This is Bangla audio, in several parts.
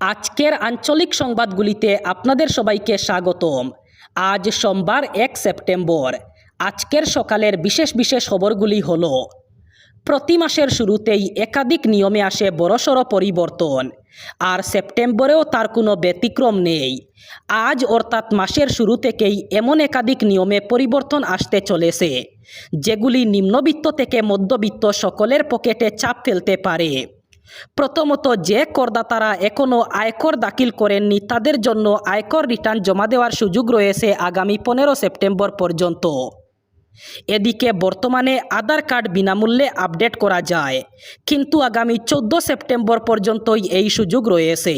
আজকের আঞ্চলিক সংবাদগুলিতে আপনাদের সবাইকে স্বাগতম। আজ সোমবার এক সেপ্টেম্বর। আজকের সকালের বিশেষ বিশেষ খবরগুলি হল, প্রতি মাসের শুরুতেই একাধিক নিয়মে আসে বড়সড় পরিবর্তন, আর সেপ্টেম্বরেও তার কোনো ব্যতিক্রম নেই। আজ অর্থাৎ মাসের শুরু থেকেই এমন একাধিক নিয়মে পরিবর্তন আসতে চলেছে, যেগুলি নিম্নবিত্ত থেকে মধ্যবিত্ত সকলের পকেটে চাপ ফেলতে পারে। প্রথমত যে করদাতারা এখনও আয়কর দাখিল করেননি, তাদের জন্য আয়কর রিটার্ন জমা দেওয়ার সুযোগ রয়েছে আগামী পনেরো সেপ্টেম্বর পর্যন্ত। এদিকে বর্তমানে আধার কার্ড বিনামূল্যে আপডেট করা যায়, কিন্তু আগামী চোদ্দ সেপ্টেম্বর পর্যন্তই এই সুযোগ রয়েছে।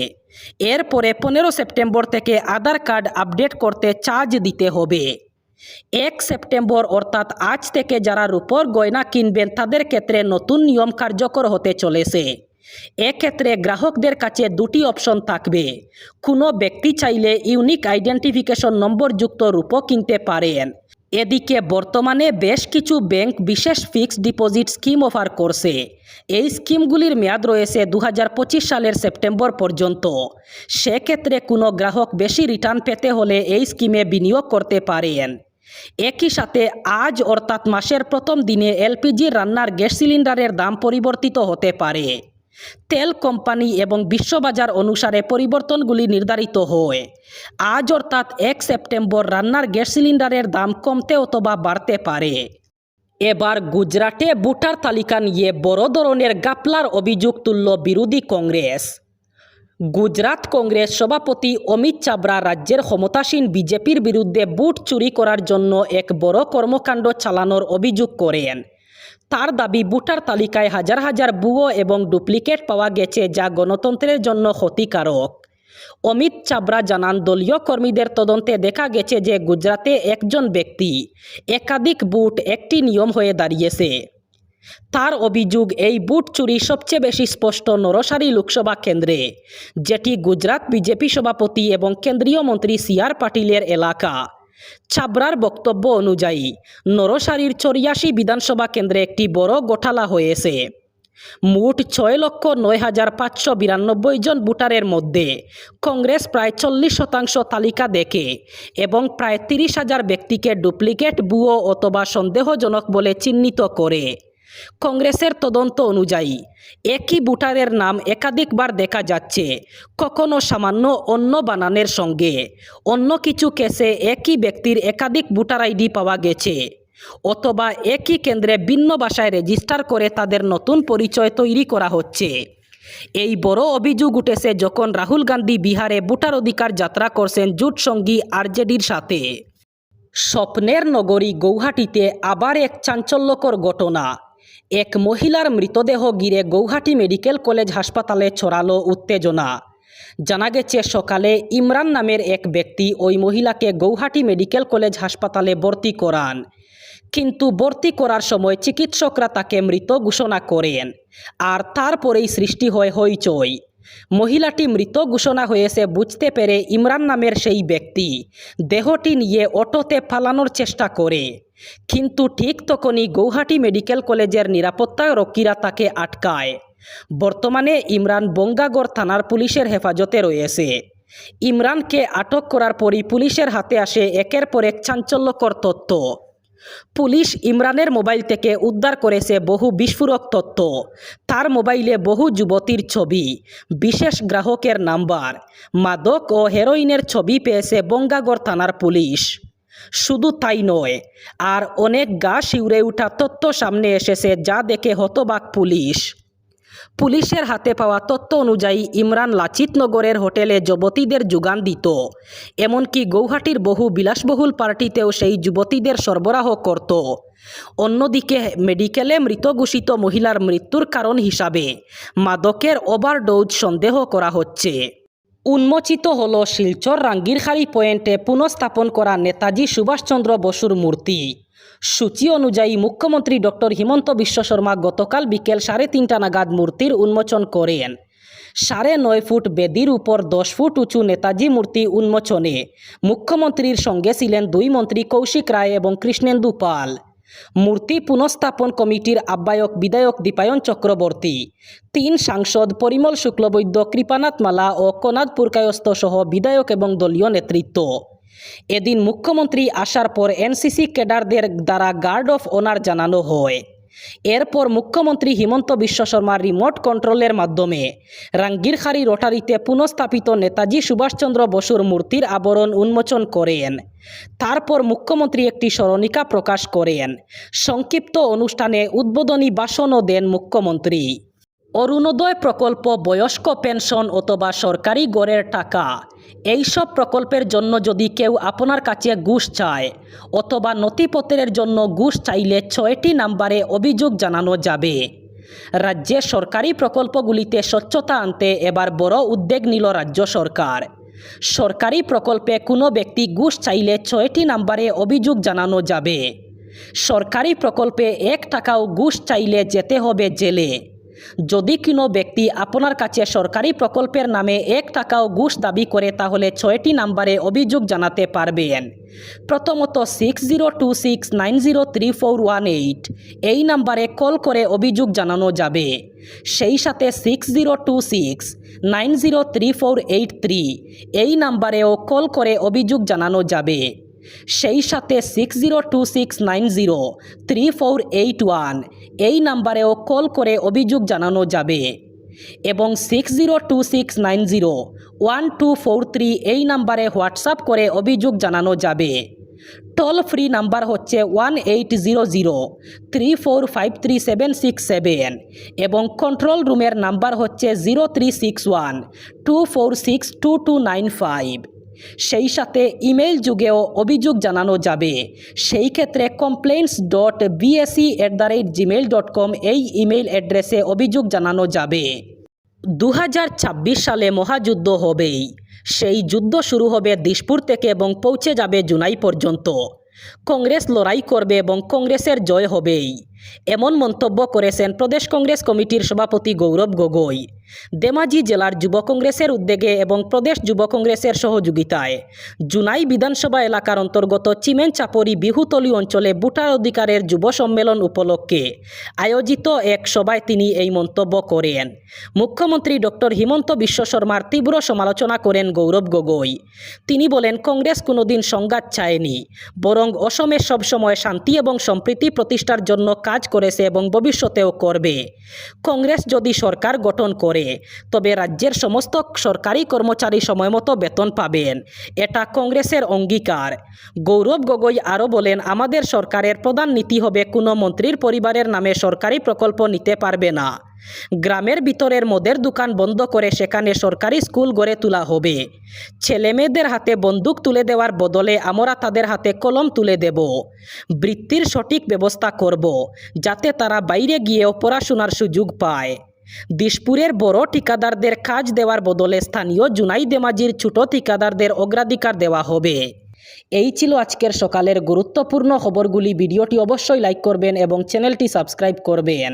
এরপরে পনেরো সেপ্টেম্বর থেকে আধার কার্ড আপডেট করতে চার্জ দিতে হবে। এক সেপ্টেম্বর অর্থাৎ আজ থেকে যারা রূপর গয়না কিনবেন, তাদের ক্ষেত্রে নতুন নিয়ম কার্যকর হতে চলেছে। এক্ষেত্রে গ্রাহকদের কাছে দুটি অপশন থাকবে। কোনো ব্যক্তি চাইলে ইউনিক আইডেন্টিফিকেশন নম্বরযুক্ত রূপো কিনতে পারেন। এদিকে বর্তমানে বেশ কিছু ব্যাংক বিশেষ ফিক্সড ডিপোজিট স্কিম অফার করছে। এই স্কিমগুলির মেয়াদ রয়েছে দু হাজার পঁচিশ সালের সেপ্টেম্বর পর্যন্ত। সেক্ষেত্রে কোনো গ্রাহক বেশি রিটার্ন পেতে হলে এই স্কিমে বিনিয়োগ করতে পারেন। একই সাথে আজ অর্থাৎ মাসের প্রথম দিনে এলপিজি রান্নার গ্যাস সিলিন্ডারের দাম পরিবর্তিত হতে পারে। তেল কোম্পানি এবং বিশ্ববাজার অনুসারে পরিবর্তনগুলি নির্ধারিত হয়। আজ অর্থাৎ এক সেপ্টেম্বর রান্নার গ্যাস সিলিন্ডারের দাম কমতে অথবা বাড়তে পারে। এবার গুজরাটে ভোটার তালিকা নিয়ে বড় ধরনের গাপলার অভিযোগ তুলল বিরোধী কংগ্রেস। গুজরাট কংগ্রেস সভাপতি অমিত চাবড়া রাজ্যের ক্ষমতাসীন বিজেপির বিরুদ্ধে বুট চুরি করার জন্য এক বড় কর্মকাণ্ড চালানোর অভিযোগ করেন। তার দাবি, ভোটার তালিকায় হাজার হাজার বুয়ো এবং ডুপ্লিকেট পাওয়া গেছে যা গণতন্ত্রের জন্য ক্ষতিকারক। অমিত চাবড়া জানান, দলীয় কর্মীদের তদন্তে দেখা গেছে যে গুজরাটে একজন ব্যক্তি একাধিক বুট একটি নিয়ম হয়ে দাঁড়িয়েছে। তার অভিযোগ, এই বুট চুরি সবচেয়ে বেশি স্পষ্ট নরসারি লোকসভা কেন্দ্রে, যেটি গুজরাট বিজেপি সভাপতি এবং কেন্দ্রীয় মন্ত্রী সি আর পাটিলের এলাকা। ছাবরার বক্তব্য অনুযায়ী, নরসারির চরিয়াশি বিধানসভা কেন্দ্রে একটি বড় গোঠালা হয়েছে। মোট ছয় লক্ষ নয় হাজার পাঁচশো বিরানব্বই জন ভোটারের মধ্যে কংগ্রেস প্রায় চল্লিশ শতাংশ তালিকা দেখে এবং প্রায় তিরিশ হাজার ব্যক্তিকে ডুপ্লিকেট বুয়ো অথবা সন্দেহজনক বলে চিহ্নিত করে। কংগ্রেসের তদন্ত অনুযায়ী, একই ভোটারের নাম একাধিকবার দেখা যাচ্ছে, কখনো সামান্য অন্য বানানের সঙ্গে। অন্য কিছু কেসে একই ব্যক্তির একাধিক ভোটার আইডি পাওয়া গেছে, অথবা একই কেন্দ্রে ভিন্ন ভাষায় রেজিস্টার করে তাদের নতুন পরিচয় তৈরি করা হচ্ছে। এই বড় অভিযোগ উঠেছে যখন রাহুল গান্ধী বিহারে ভোটার অধিকার যাত্রা করছেন জোট সঙ্গী আরজেডির সাথে। স্বপ্নের নগরী গৌহাটিতে আবার এক চাঞ্চল্যকর ঘটনা। এক মহিলার মৃতদেহ গিরে গৌহাটি মেডিকেল কলেজ হাসপাতালে ছড়ালো উত্তেজনা। জানা গেছে, সকালে ইমরান নামের এক ব্যক্তি ওই মহিলাকে গৌহাটি মেডিকেল কলেজ হাসপাতালে ভর্তি করান। কিন্তু ভর্তি করার সময় চিকিৎসকরা তাকে মৃত ঘোষণা করেন, আর তারপরেই সৃষ্টি হয় হইচই। মহিলাটি মৃত ঘোষণা হয়েছে বুঝতে পেরে ইমরান নামের সেই ব্যক্তি। দেহটি নিয়ে অটোতে পালানোর চেষ্টা করে। কিন্তু ঠিক তখনই গৌহাটি মেডিকেল কলেজের নিরাপত্তা রক্ষীরা তাকে আটকায়। বর্তমানে ইমরান বঙ্গাগড় থানার পুলিশের হেফাজতে রয়েছে। ইমরানকে আটক করার পরই পুলিশের হাতে আসে একের পর এক চাঞ্চল্যকর তথ্য। পুলিশ ইমরানের মোবাইল থেকে উদ্ধার করেছে বহু বিস্ফোরক তথ্য। তার মোবাইলে বহু যুবতীর ছবি, বিশেষ গ্রাহকের নাম্বার, মাদক ও হেরোইনের ছবি পেয়েছে বঙ্গাগড় থানার পুলিশ। শুধু তাই নয়, আর অনেক গা শিউরে ওঠা তথ্য সামনে এসেছে যা দেখে হতবাক পুলিশ। পুলিশের হাতে পাওয়া তথ্য অনুযায়ী ইমরান লাচিতনগরের হোটেলে যুবতীদের যোগান দিত। এমনকি গৌহাটির বহু বিলাসবহুল পার্টিতেও সেই যুবতীদের সরবরাহ করত। অন্যদিকে মেডিকেলে মৃত ঘোষিত মহিলার মৃত্যুর কারণ হিসাবে মাদকের ওভারডোজ সন্দেহ করা হচ্ছে। উন্মোচিত হল শিলচর রাঙ্গিরখাড়ি পয়েন্টে পুনঃস্থাপন করা নেতাজি সুভাষচন্দ্র বসুর মূর্তি। সূচি অনুযায়ী মুখ্যমন্ত্রী ডক্টর হিমন্ত বিশ্ব শর্মা গতকাল বিকেল সাড়ে তিনটা নাগাদ মূর্তির উন্মোচন করেন। সাড়ে নয় ফুট বেদির উপর দশ ফুট উঁচু নেতাজি মূর্তি উন্মোচনে মুখ্যমন্ত্রীর সঙ্গে ছিলেন দুই মন্ত্রী কৌশিক রায় এবং কৃষ্ণেন্দু পাল। মূর্তি পুনঃস্থাপন কমিটির আহ্বায়ক বিধায়ক দীপায়ন চক্রবর্তী, তিন সাংসদ পরিমল শুক্লবৈদ্য, কৃপানাথ মালা ও কনাদ পুরকায়স্ত সহ বিধায়ক এবং দলীয় নেতৃত্ব। এদিন মুখ্যমন্ত্রী আসার পর এনসিসি ক্যাডারদের দ্বারা গার্ড অফ অনার জানানো হয়। এরপর মুখ্যমন্ত্রী হিমন্ত বিশ্ব শর্মার রিমোট কন্ট্রোলের মাধ্যমে রাঙ্গিরখাড়ি রোটারিতে পুনঃস্থাপিত নেতাজি সুভাষচন্দ্র বসুর মূর্তির আবরণ উন্মোচন করেন। তারপর মুখ্যমন্ত্রী একটি স্মরণিকা প্রকাশ করেন। সংক্ষিপ্ত অনুষ্ঠানে উদ্বোধনী ভাষণও দেন মুখ্যমন্ত্রী। অরুণোদয় প্রকল্প বয়স্ক পেনশন অথবা সরকারি গড়ের টাকা। এইসব প্রকল্পের জন্য যদি কেউ আপনার কাছে ঘুষ চায় অথবা নথিপত্রের জন্য ঘুষ চাইলে ছয়টি নাম্বারে অভিযোগ জানানো যাবে। রাজ্যে সরকারি প্রকল্পগুলিতে স্বচ্ছতা আনতে এবার বড় উদ্যোগ নিল রাজ্য সরকার। সরকারি প্রকল্পে কোনো ব্যক্তি ঘুষ চাইলে ছয়টি নাম্বারে অভিযোগ জানানো যাবে। সরকারি প্রকল্পে এক টাকাও ঘুষ চাইলে যেতে হবে জেলে। যদি কোনো ব্যক্তি আপনার কাছে সরকারি প্রকল্পের নামে এক টাকাও ঘুষ দাবি করে, তাহলে ছয়টি নাম্বারে অভিযোগ জানাতে পারবেন। প্রথমত six zero two six nine zero three four one eight এই নাম্বারে কল করে অভিযোগ জানানো যাবে। সেই সাথে six zero two six nine zero three four eight three এই নাম্বারেও কল করে অভিযোগ জানানো যাবে। সেই সাথে six zero two six nine zero three four eight one এই নাম্বারেও কল করে অভিযোগ জানানো যাবে এবং six zero two six nine zero one two four three এই নাম্বারে হোয়াটসঅ্যাপ করে অভিযোগ জানানো যাবে। টোল ফ্রি নাম্বার হচ্ছে one eight zero zero three four five three seven six seven এবং কন্ট্রোল রুমের নাম্বার হচ্ছে zero three six one two four six two two nine five সেই সাথে ইমেল যুগেও অভিযোগ জানানো যাবে। সেই ক্ষেত্রে complaints dot BAC at the rate Gmail dot com এই ইমেল অ্যাড্রেসে অভিযোগ জানানো যাবে। দু হাজার ছাব্বিশ সালে মহাযুদ্ধ হবেই। সেই যুদ্ধ শুরু হবে দিশপুর থেকে এবং পৌঁছে যাবে জুনাই পর্যন্ত। কংগ্রেস লড়াই করবে এবং কংগ্রেসের জয় হবেই। এমন মন্তব্য করেছেন প্রদেশ কংগ্রেস কমিটির সভাপতি গৌরব গগৈ। দেমাজি জেলার যুব কংগ্রেসের উদ্যোগে এবং প্রদেশ যুব কংগ্রেসের সহযোগিতায়। জুনাই বিধানসভা এলাকার অন্তর্গত চিমেন চাপরি বিহুতলি অঞ্চলে ভোটার অধিকারের যুব সম্মেলন উপলক্ষে আয়োজিত এক সভায় তিনি এই মন্তব্য করেন। মুখ্যমন্ত্রী ডক্টর হিমন্ত বিশ্ব শর্মার তীব্র সমালোচনা করেন গৌরব গগৈ। তিনি বলেন, কংগ্রেস কোনোদিন সংঘাত চায়নি বরং অসমে সবসময় শান্তি এবং সম্প্রীতি প্রতিষ্ঠার জন্য কাজ করেছে এবং ভবিষ্যতেও করবে। কংগ্রেস যদি সরকার গঠন করে তবে রাজ্যের সমস্ত সরকারি কর্মচারী সময়মতো বেতন পাবেন। এটা কংগ্রেসের অঙ্গীকার। গৌরব গগৈ আরও বলেন, আমাদের সরকারের প্রধান নীতি হবে কোনো মন্ত্রীর পরিবারের নামে সরকারি প্রকল্প নিতে পারবে না। গ্রামের ভিতরের মদের দোকান বন্ধ করে সেখানে সরকারি স্কুল গড়ে তোলা হবে। ছেলেমেয়েদের হাতে বন্দুক তুলে দেওয়ার বদলে আমরা তাদের হাতে কলম তুলে দেব। বৃত্তির সঠিক ব্যবস্থা করব, যাতে তারা বাইরে গিয়েও পড়াশোনার সুযোগ পায়। দিশপুরের বড় ঠিকাদারদের কাজ দেওয়ার বদলে স্থানীয় জুনাই দেমাজির ছোট ঠিকাদারদের অগ্রাধিকার দেওয়া হবে। এই ছিল আজকের সকালের গুরুত্বপূর্ণ খবরগুলি। ভিডিওটি অবশ্যই লাইক করবেন এবং চ্যানেলটি সাবস্ক্রাইব করবেন।